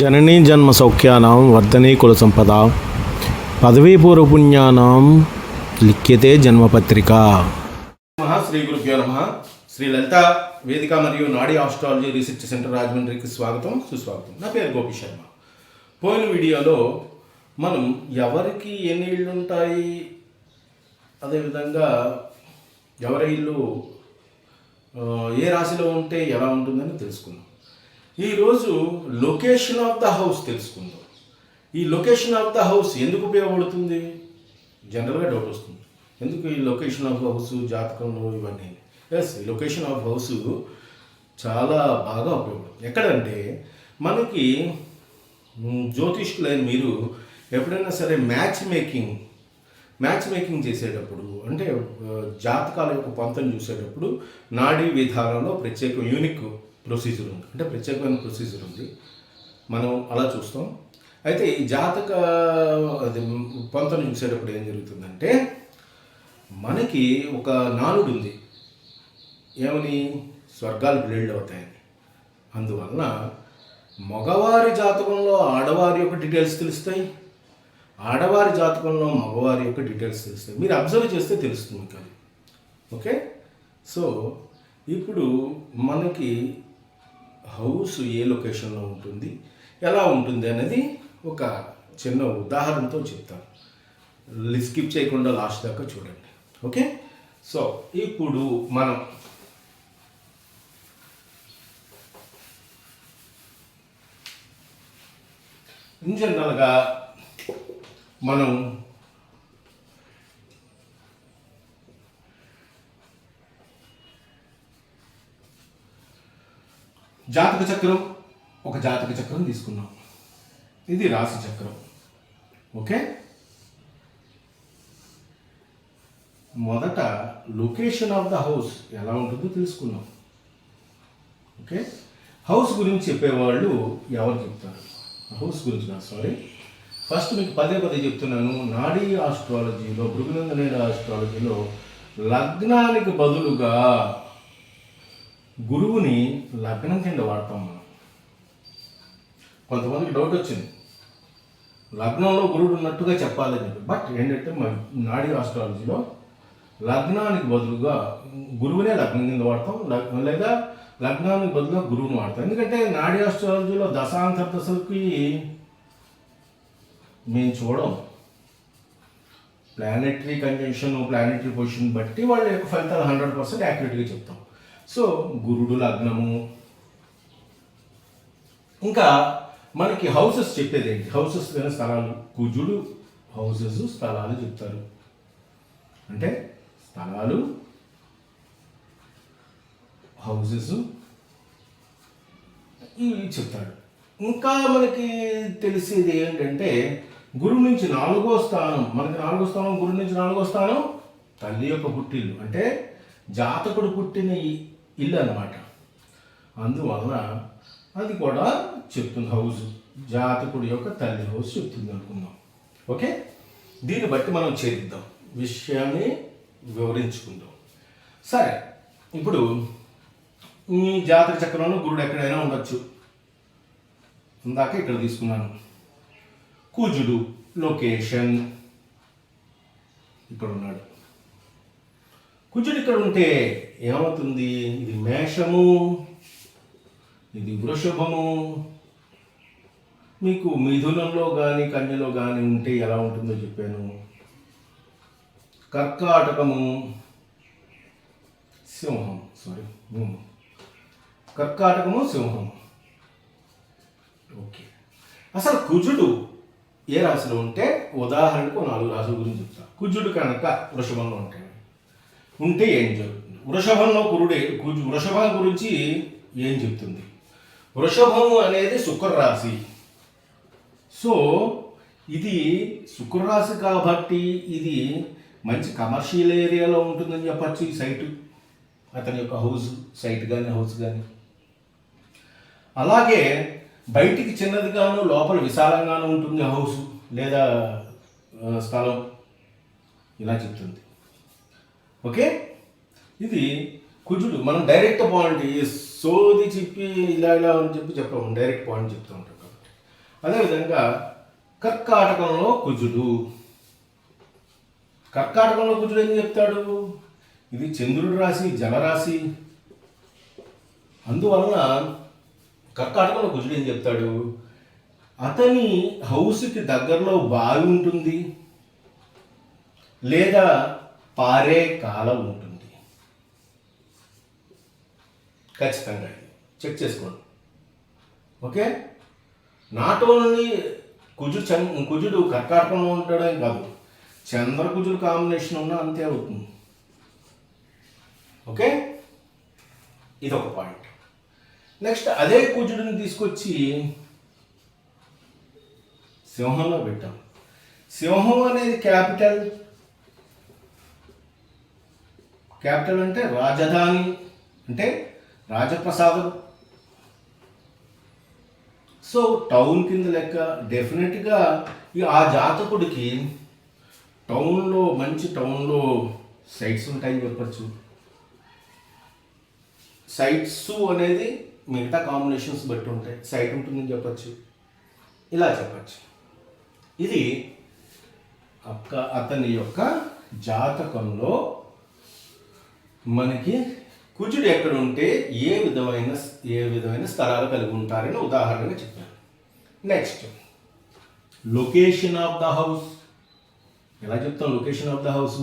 జననీ జన్మ సౌఖ్యానాం వర్ధనీ కుల సంపద. పదవీపూర్వ పుణ్యానాం లిఖ్యతే జన్మపత్రిక. శ్రీ గురుభ్యో నమ. శ్రీ లలిత వేదిక మరియు నాడీ ఆస్ట్రాలజీ రీసెర్చ్ సెంటర్ రాజమండ్రికి స్వాగతం సుస్వాగతం. నా పేరు గోపి శర్మ. పోయిన వీడియోలో మనం ఎవరికి ఎన్ని ఇళ్ళు ఉంటాయి అదేవిధంగా ఎవరి ఇల్లు ఏ రాశిలో ఉంటే ఎలా ఉంటుందని తెలుసుకుందాం. ఈరోజు లొకేషన్ ఆఫ్ ద హౌస్ తెలుసుకుందాం. ఈ లొకేషన్ ఆఫ్ ద హౌస్ ఎందుకు ఉపయోగపడుతుంది? జనరల్గా డౌట్ వస్తుంది. ఎందుకు ఈ లొకేషన్ ఆఫ్ హౌస్ జాతకంలో ఇవన్నీ? ఎస్ ఈ లొకేషన్ ఆఫ్ హౌస్ చాలా బాగా ఉపయోగపడుతుంది. ఎక్కడంటే మనకి జ్యోతిష్కులైన మీరు ఎప్పుడైనా సరే మ్యాచ్ మేకింగ్ మ్యాచ్ మేకింగ్ చేసేటప్పుడు అంటే జాతకాల యొక్క పంతం చూసేటప్పుడు నాడీ విధానంలో ప్రత్యేక యూనిక్ ప్రొసీజర్ ఉంది. అంటే ప్రత్యేకమైన ప్రొసీజర్ ఉంది. మనం అలా చూస్తాం. అయితే ఈ జాతక అది పంతను చూసేటప్పుడు ఏం జరుగుతుందంటే మనకి ఒక నానుడు ఉంది. ఏమని? స్వర్గాలు బిల్డ్ అవుతాయని. అందువలన మగవారి జాతకంలో ఆడవారి యొక్క డీటెయిల్స్ తెలుస్తాయి. ఆడవారి జాతకంలో మగవారి యొక్క డీటెయిల్స్ తెలుస్తాయి. మీరు అబ్జర్వ్ చేస్తే తెలుస్తుంది మీకు అది. ఓకే సో ఇప్పుడు మనకి హౌస్ ఏ లొకేషన్లో ఉంటుంది ఎలా ఉంటుంది అనేది ఒక చిన్న ఉదాహరణతో చెప్తాను. స్కిప్ చేయకుండా లాస్ట్ దాకా చూడండి. ఓకే? సో ఇప్పుడు మనం ఇన్ జనరల్గా మనం జాతక చక్రం ఒక జాతక చక్రం తీసుకున్నాం. ఇది రాశి చక్రం. ఓకే? మొదట లొకేషన్ ఆఫ్ ద హౌస్ ఎలా ఉంటుందో తెలుసుకున్నాం ఓకే? హౌస్ గురించి చెప్పేవాళ్ళు ఎవరు చెప్తారు? హౌస్ గురించి నా సారీ ఫస్ట్ మీకు పదే పదే చెప్తున్నాను. నాడీ ఆస్ట్రాలజీలో భృగునందనేడు ఆస్ట్రాలజీలో లగ్నానికి బదులుగా గురువుని లగ్నం కింద వాడతాం మనం. కొంతమందికి డౌట్ వచ్చింది. లగ్నంలో గురువుడు ఉన్నట్టుగా చెప్పాలని చెప్పి. బట్ ఏంటంటే మన నాడీ ఆస్ట్రాలజీలో లగ్నానికి బదులుగా గురువునే లగ్నం కింద వాడతాం. లగ్నం లేదా లగ్నానికి బదులుగా గురువుని వాడతాం. ఎందుకంటే నాడీ ఆస్ట్రాలజీలో దశాంతర దశలకి మేము చూడం. ప్లానెటరీ కంజంక్షన్ ప్లానెటరీ పొజిషన్ బట్టి వాళ్ళ యొక్క ఫలితాలు హండ్రెడ్ పర్సెంట్ యాక్యురేట్గా చెప్తాం. సో గురుడు లగ్నము. ఇంకా మనకి హౌసెస్ చెప్పేది ఏంటి? హౌసెస్ స్థలాలు. కుజుడు హౌసెస్ స్థలాలు చెప్తారు. అంటే స్థలాలు హౌసెస్ ఇవి చెప్తాడు. ఇంకా మనకి తెలిసేది ఏంటంటే గురువు నుంచి నాలుగో స్థానం మనకి నాలుగో స్థానం గురువు నుంచి నాలుగో స్థానం తల్లి యొక్క పుట్టిల్లు. అంటే జాతకుడు పుట్టిన ఇల్లు అన్నమాట అందువలన అది కూడా చెప్తుంది హౌస్ జాతకుడి యొక్క తల్లి హౌస్ చెప్తుంది అనుకుందాం. ఓకే? దీన్ని బట్టి మనం చేద్దాం విషయాన్ని వివరించుకుందాం. సరే ఇప్పుడు మీ జాతక చక్రంలో గురుడు ఎక్కడైనా ఉండొచ్చు. ఇందాక ఇక్కడ తీసుకున్నాను. కూజుడు లొకేషన్. ఇక్కడ ఉన్నాడు కుజుడు ఇక్కడ ఉంటే ఏమవుతుంది? ఇది మేషము ఇది వృషభము. మీకు మిథునంలో కానీ కన్యలో కానీ ఉంటే ఎలా ఉంటుందో చెప్పాను. కర్కాటకము సింహం. సారీ కర్కాటకము సింహం. ఓకే అసలు కుజుడు ఏ రాశిలో ఉంటే ఉదాహరణకు నాలుగు రాశుల గురించి చెప్తా. కుజుడు కనుక వృషభంలో ఉంటాడు ఉంటే ఏం జరుగుతుంది? వృషభంలో గురుడే వృషభం గురించి ఏం చెప్తుంది? వృషభము అనేది శుక్రరాశి. సో ఇది శుక్రరాశి కాబట్టి ఇది మంచి కమర్షియల్ ఏరియాలో ఉంటుందని చెప్పచ్చు ఈ సైటు అతని యొక్క హౌస్ సైట్ కానీ హౌస్ కానీ అలాగే బయటికి చిన్నదిగాను లోపల విశాలంగాను ఉంటుంది హౌస్ లేదా స్థలం. ఇలా చెప్తుంది. ఓకే? ఇది కుజుడు మనం డైరెక్ట్ పాయింట్ సోది చెప్పి ఇలా ఇలా అని చెప్పి చెప్పాము డైరెక్ట్ పాయింట్ చెప్తూ ఉంటాం కాబట్టి. అదేవిధంగా కర్కాటకంలో కుజుడు. కర్కాటకంలో కుజుడు ఏం చెప్తాడు? ఇది చంద్రుడు రాశి జలరాశి. అందువలన కర్కాటకంలో కుజుడు ఏం చెప్తాడు? అతని హౌస్కి దగ్గరలో బావి ఉంటుంది. లేదా పారే కాలం ఉంటుంది. ఖచ్చితంగా చెక్ చేసుకోండి. ఓకే? నాట్ ఓన్లీ కుజుడు చం కుజుడు కర్కాటకంలో ఉంటాడని కాదు. చంద్రకుజుడు కాంబినేషన్ ఉన్నా అంతే అవుతుంది. ఓకే? ఇది ఒక పాయింట్ నెక్స్ట్ అదే కుజుడిని తీసుకొచ్చి సింహంలో పెట్టాం. సింహం అనేది క్యాపిటల్ క్యాపిటల్ అంటే రాజధాని అంటే రాజప్రసాదం. సో టౌన్ కింద లెక్క డెఫినెట్గా ఆ జాతకుడికి టౌన్లో మంచి టౌన్లో సైట్స్ ఉంటాయని చెప్పచ్చు. సైట్స్ అనేది మిగతా కాంబినేషన్స్ బట్టి ఉంటాయి. సైట్ ఉంటుందని చెప్పచ్చు. ఇలా చెప్పచ్చు. ఇది అక్క అతని యొక్క జాతకంలో మనకి కుజుడు ఎక్కడ ఉంటే ఏ విధమైన ఏ విధమైన స్థలాలు కలిగి ఉంటారని ఉదాహరణగా చెప్పాను next location of the house ఎలా చెప్తాం లొకేషన్ ఆఫ్ ద హౌస్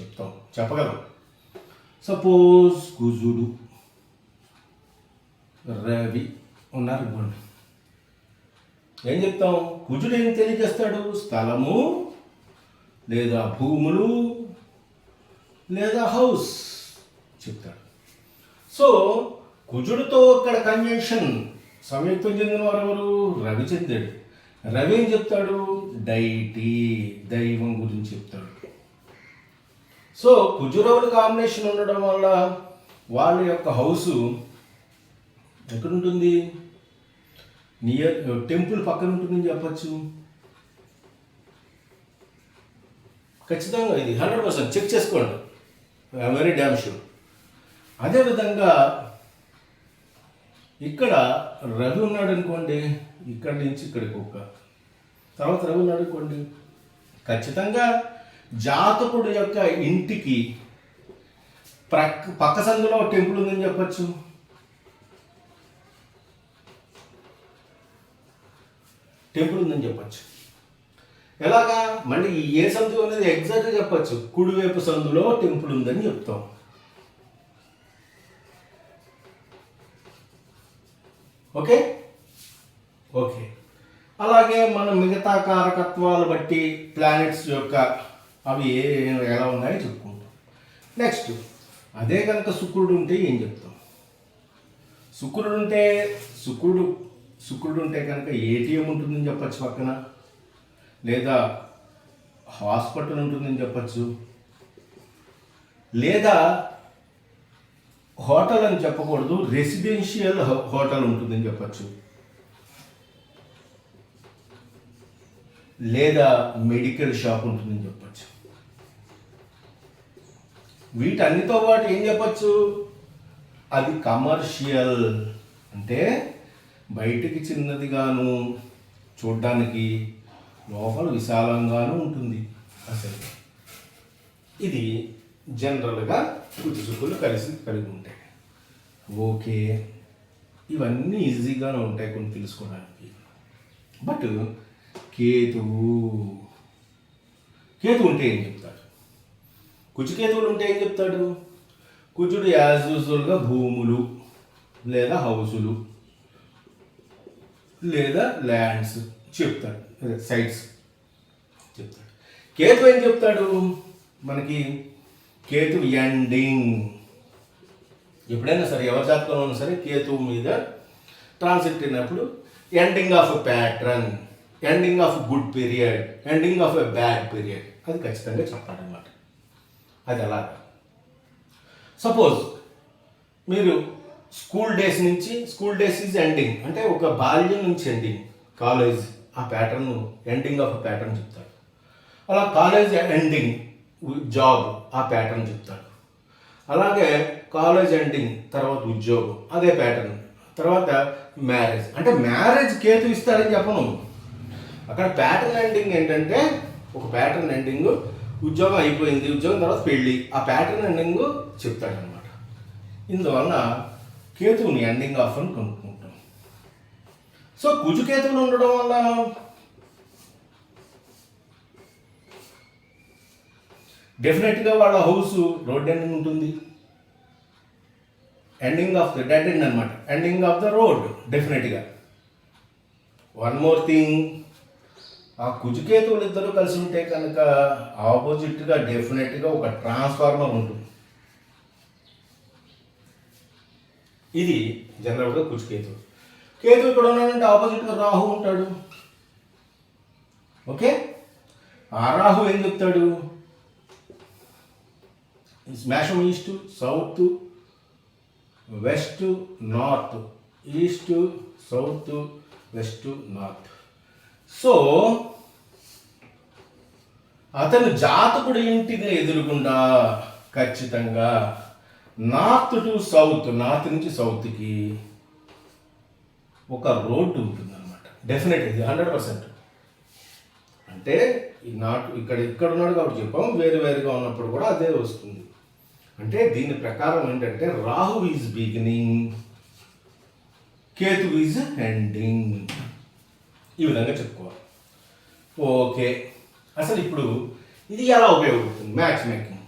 చెప్తాం. చెప్పగలం. సపోజ్ కుజుడు రవి ఉన్నారు ఇవ్వండి. ఏం చెప్తాం? కుజుడు ఏం తెలియజేస్తాడు? స్థలము లేదా భూములు లేదా హౌస్ చెప్తాడు. సో కుజుడితో ఇక్కడ కన్వెన్షన్ సంయుక్తం చెందిన వారు ఎవరు రవి చెందాడు. రవి ఏం చెప్తాడు? డైటీ దైవం గురించి చెప్తాడు. సో కుజురవుల కాంబినేషన్ ఉండడం వల్ల వాళ్ళ యొక్క హౌసు ఎక్కడుంటుంది? నియర్ టెంపుల్ పక్కన ఉంటుందని చెప్పచ్చు. ఖచ్చితంగా ఇది హండ్రెడ్ పర్సెంట్ చెక్ చేసుకోండి. వెరీ డ్యామ్ షూర్ అదేవిధంగా ఇక్కడ రవి ఉన్నాడు అనుకోండి ఇక్కడి నుంచి ఇక్కడికి ఒక తర్వాత రవి ఉన్నాడు అనుకోండి. ఖచ్చితంగా జాతకుడు యొక్క ఇంటికి ప్రక్ పక్క సందులో టెంపుల్ ఉందని చెప్పచ్చు. టెంపుల్ ఉందని చెప్పచ్చు. ఎలాగా? మళ్ళీ ఈ ఏ సందు అనేది ఎగ్జాక్ట్గా చెప్పచ్చు. కుడివైపు సందులో టెంపుల్ ఉందని చెప్తాం. ఓకే? ఓకే. అలాగే మన మిగతా కారకత్వాలు బట్టి ప్లానెట్స్ యొక్క అవి ఏ ఎలా ఉన్నాయో చెప్పుకుంటాం. నెక్స్ట్ అదే కనుక శుక్రుడు ఉంటే ఏం చెప్తాం? శుక్రుడు ఉంటే శుక్రుడు శుక్రుడు ఉంటే కనుక ఏటీఎం ఉంటుందని చెప్పచ్చు పక్కన? లేదా హాస్పిటల్ ఉంటుందని చెప్పచ్చు. లేదా హోటల్ అని చెప్పకూడదు రెసిడెన్షియల్ హోటల్ ఉంటుందని చెప్పచ్చు. లేదా మెడికల్ షాప్ ఉంటుందని చెప్పచ్చు. వీటన్నితో పాటు ఏం చెప్పచ్చు? అది కమర్షియల్. అంటే బయటికి చిన్నదిగాను చూడ్డానికి లోపల విశాలంగాను ఉంటుంది. అసలు ఇది జనరల్గా కుచుకులు కలిసి కలిగి ఉంటాయి. ఓకే. ఇవన్నీ ఈజీగానే ఉంటాయి కొన్ని తెలుసుకోవడానికి. బట్ కేతువు కేతు ఉంటే ఏం చెప్తాడు? కుజుకేతువులు ఉంటే ఏం చెప్తాడు? కుజుడు యాజ్ యూజువల్గా భూములు లేదా హౌసులు లేదా ల్యాండ్స్ చెప్తాడు. సైడ్స్. చెప్తాడు. కేతు ఏం చెప్తాడు? మనకి కేతు ఎండింగ్. ఎప్పుడైనా సరే ఎవరి జాతకంలో ఉన్నా సరే కేతు మీద ట్రాన్సిట్ అయినప్పుడు ending of pattern ending of good period ending of a bad period అది ఖచ్చితంగా చెప్పాలన్నమాట. అది అలా సపోజ్ మీరు స్కూల్ డేస్ నుంచి స్కూల్ డేస్ ఈజ్ ఎండింగ్ అంటే ఒక బాల్యం నుంచి ఎండింగ్ కాలేజ్ ఆ ప్యాటర్న్ ఎండింగ్ ఆఫ్ ప్యాటర్న్ చెప్తాడు. అలా కాలేజ్ ఎండింగ్ జాబ్ ఆ ప్యాటర్న్ చెప్తాడు. అలాగే కాలేజ్ ఎండింగ్ తర్వాత ఉద్యోగం అదే ప్యాటర్న్ తర్వాత మ్యారేజ్ అంటే మ్యారేజ్ కేతు ఇస్తాడని చెప్పను. అక్కడ ప్యాటర్న్ ఎండింగ్ ఏంటంటే ఒక ప్యాటర్న్ ఎండింగ్ ఉద్యోగం అయిపోయింది. ఉద్యోగం తర్వాత పెళ్ళి. ఆ ప్యాటర్న్ ఎండింగ్ చెప్తాడనమాట ఇందువలన కేతువుని ఎండింగ్ ఆఫ్ అని కొనుక్కుంటాం. సో కుజుకేతువులు ఉండడం వల్ల డెఫినెట్గా వాళ్ళ హౌస్ రోడ్ ఎండింగ్ ఉంటుంది. Ending of the dead end అనమాట ఎండింగ్ ఆఫ్ ద రోడ్ డెఫినెట్గా వన్ మోర్ థింగ్ ఆ కుజుకేతువులు ఇద్దరు కలిసి ఉంటే కనుక ఆపోజిట్గా డెఫినెట్గా ఒక ట్రాన్స్ఫార్మర్ ఉంటుంది. ఇది జనరల్గా కుజుకేతువు కేతు ఇక్కడ ఉన్నాడంటే ఆపోజిట్గా రాహు ఉంటాడు. ఓకే? ఆ రాహు ఏం చెప్తాడు? మేషం east south west north east south west north so అతను జాతకుడు ఇంటిని ఎదురుగుండా ఖచ్చితంగా. నార్త్ టు సౌత్ నార్త్ నుంచి సౌత్కి ఒక రోడ్డు ఉంటుంది అనమాట డెఫినెట్ ఇది హండ్రెడ్ పర్సెంట్. అంటే ఈ నాటు ఇక్కడ ఇక్కడ ఉన్నాడు కాబట్టి చెప్పాము వేరు వేరుగా ఉన్నప్పుడు కూడా అదే వస్తుంది. అంటే దీని ప్రకారం ఏంటంటే Rahu is beginning Ketu is ending ఈ విధంగా చెప్పుకోవాలి. ఓకే అసలు ఇప్పుడు ఇది ఎలా ఉపయోగపడుతుంది? మ్యాచ్ మేకింగ్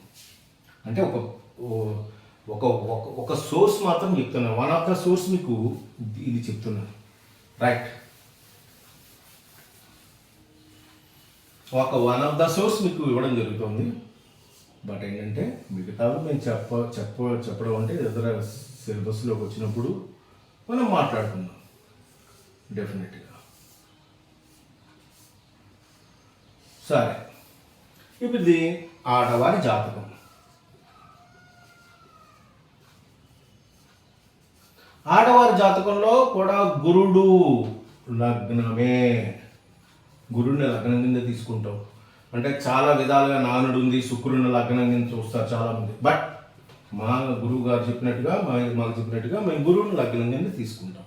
అంటే ఒక ఓ- ఒక ఒక- ఒక సోర్స్ మాత్రం చెప్తున్నాను వన్ ఆఫ్ ద సోర్స్ మీకు ఇది చెప్తున్నాను రైట్ ఒక వన్ ఆఫ్ ద సోర్స్ మీకు ఇవ్వడం జరుగుతుంది. బట్ ఏంటంటే మిగతావి మేము చెప్ప చెప్ప చెప్పడం అంటే ఇతర సిలబస్లోకి వచ్చినప్పుడు మనం మాట్లాడుకుందాం. డెఫినెట్గా సరే. ఇప్పుడు ఇది ఆడవారి జాతకం. ఆడవారి జాతకంలో కూడా గురుడు లగ్నమే. గురుడిని లగ్నం కింద తీసుకుంటాం. అంటే చాలా విధాలుగా నానుడు ఉంది శుక్రుని లగ్నం కింద చూస్తారు చాలా మంది బట్ మా గురువు గారు చెప్పినట్టుగా మా మాకు చెప్పినట్టుగా మేము గురువుని లగ్నం కింద తీసుకుంటాం.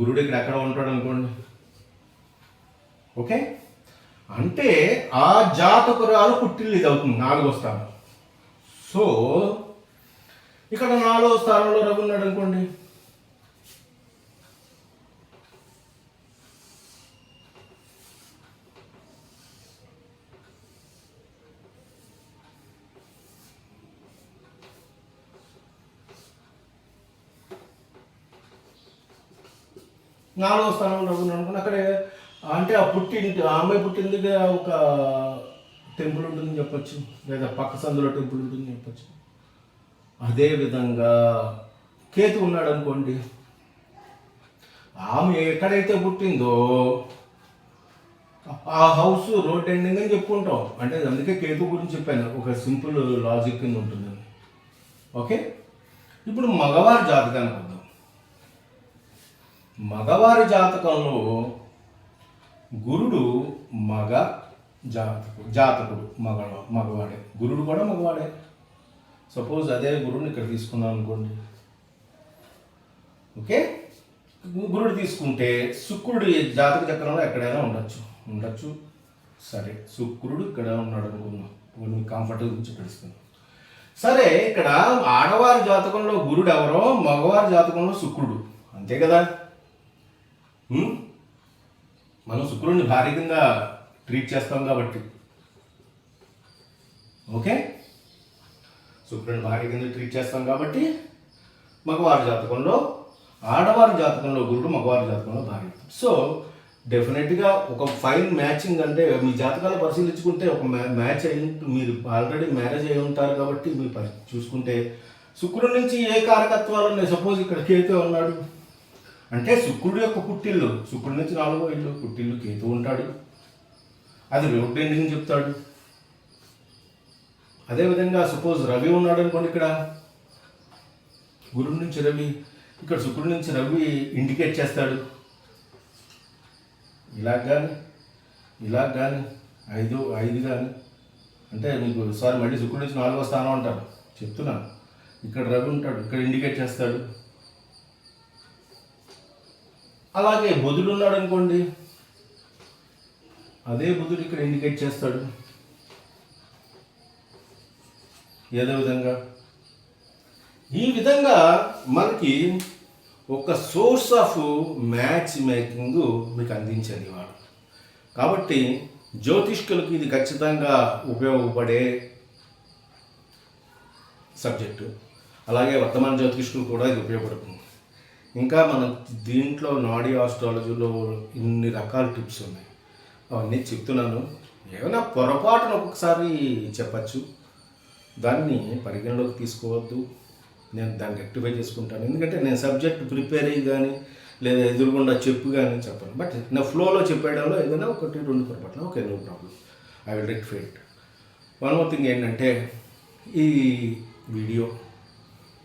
గురుడు ఇక్కడ ఎక్కడ ఉంటాడు అనుకోండి. ఓకే? అంటే ఆ జాతకురాలు పుట్టిల్లు ఇది అవుతుంది నాలుగు వస్తాను సో ఇక్కడ నాలుగో స్థానంలో రవి ఉన్నాడు అనుకోండి. నాలుగో స్థానంలో రవి ఉన్నాడు అనుకోండి. అక్కడ అంటే ఆ పుట్టింటి ఆ అమ్మాయి పుట్టింది ఒక టెంపుల్ ఉంటుందని చెప్పొచ్చు. లేదా పక్క సందులో టెంపుల్ ఉంటుందని చెప్పొచ్చు. అదే విధంగా కేతు ఉన్నాడు అనుకోండి ఆమె ఎక్కడైతే పుట్టిందో ఆ హౌస్ రోడ్ ఎండింగ్ అని చెప్పుకుంటాం. అంటే అందుకే కేతు గురించి చెప్పాను ఒక సింపుల్ లాజిక్ కింద ఉంటుందని ఓకే? ఇప్పుడు మగవారి జాతకానికి వద్దాం. మగవారి జాతకంలో గురుడు మగ జాతకుడు జాతకుడు మగ మగవాడే. గురుడు కూడా మగవాడే. సపోజ్ అదే గురువుని ఇక్కడ తీసుకున్నాం అనుకోండి. ఓకే గురుడు తీసుకుంటే శుక్రుడు ఈ జాతక చక్రంలో ఎక్కడైనా ఉండొచ్చు. ఉండొచ్చు. సరే శుక్రుడు ఇక్కడ ఉన్నాడు అనుకుందాం. కొన్ని కంఫర్ట్ గురించి తెలుసుకుందాం. సరే ఇక్కడ ఆడవారి జాతకంలో గురుడు ఎవరో మగవారి జాతకంలో శుక్రుడు. అంతే కదా? మనం శుక్రుడిని భారీ కింద ట్రీట్ చేస్తాం కాబట్టి. ఓకే శుక్రుడిని భార్య కింద ట్రీట్ చేస్తాం కాబట్టి మగవారి జాతకంలో ఆడవారి జాతకంలో గురుడు మగవారి జాతకంలో భార్య. సో డెఫినెట్గా ఒక ఫైన్ మ్యాచింగ్ అంటే మీ జాతకాలు పరిశీలించుకుంటే ఒక మ్యాచ్ అయి మీరు ఆల్రెడీ మ్యారేజ్ అయి ఉంటారు కాబట్టి మీరు పరి చూసుకుంటే శుక్రుడి నుంచి ఏ కారకత్వాలు ఉన్నాయి? సపోజ్ ఇక్కడ కేతు ఉన్నాడు. అంటే శుక్రుడు యొక్క పుట్టిల్లు శుక్రుడి నుంచి నాలుగో ఇల్లు పుట్టిల్లు కేతు ఉంటాడు. అది రోడ్ ఎండింగ్ చెప్తాడు. అదేవిధంగా సపోజ్ రవి ఉన్నాడు అనుకోండి ఇక్కడ. గురువు నుంచి రవి ఇక్కడ శుక్రుడి నుంచి రవి ఇండికేట్ చేస్తాడు. ఇలా కానీ ఇలా కానీ ఐదు ఐదు కానీ అంటే మీకు సారీ మళ్ళీ శుక్రుడి నుంచి నాలుగో స్థానం అంటారు. చెప్తున్నాను ఇక్కడ రవి ఉంటాడు ఇక్కడ ఇండికేట్ చేస్తాడు. అలాగే బుధుడు ఉన్నాడు అనుకోండి. అదే బుధుడు ఇక్కడ ఇండికేట్ చేస్తాడు. ఏదో విధంగా? ఈ విధంగా మనకి ఒక సోర్స్ ఆఫ్ మ్యాచ్ మేకింగ్ మీకు అందించేది వాడు. కాబట్టి జ్యోతిష్కులకు ఇది ఖచ్చితంగా ఉపయోగపడే సబ్జెక్టు. అలాగే వర్తమాన జ్యోతిష్కులు కూడా ఇది ఉపయోగపడుతుంది. ఇంకా మన దీంట్లో నాడీ ఆస్ట్రాలజీలో ఇన్ని రకాల టిప్స్ ఉన్నాయి. అవన్నీ చెప్తున్నాను. ఏమైనా పొరపాటున ఒక్కొక్కసారి చెప్పచ్చు. దాన్ని పరిగణలోకి తీసుకోవద్దు. నేను దాన్ని రెక్టిఫై చేసుకుంటాను. ఎందుకంటే నేను సబ్జెక్ట్ ప్రిపేర్ అయ్యి కానీ లేదా ఎదురుగుండా చెప్పు కానీ చెప్పను. బట్ నా ఫ్లోలో చెప్పేయడంలో ఏదైనా ఒకటి రెండు పొరపాట్లు. Okay no problem I will rectify it one more thing ఏంటంటే ఈ వీడియో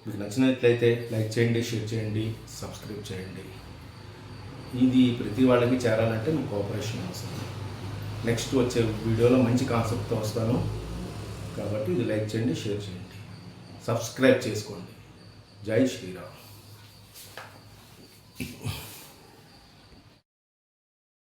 మీకు నచ్చినట్లయితే లైక్ చేయండి షేర్ చేయండి సబ్స్క్రైబ్ చేయండి. ఇది ప్రతి వాళ్ళకి చేరాలంటే మీకు కోఆపరేషన్ అవసరం. నెక్స్ట్ వచ్చే వీడియోలో మంచి కాన్సెప్ట్తో వస్తాను. కాబట్టి ఇది లైక్ చేయండి షేర్ చేయండి. సబ్స్క్రైబ్ చేసుకోండి. జై శ్రీరామ్.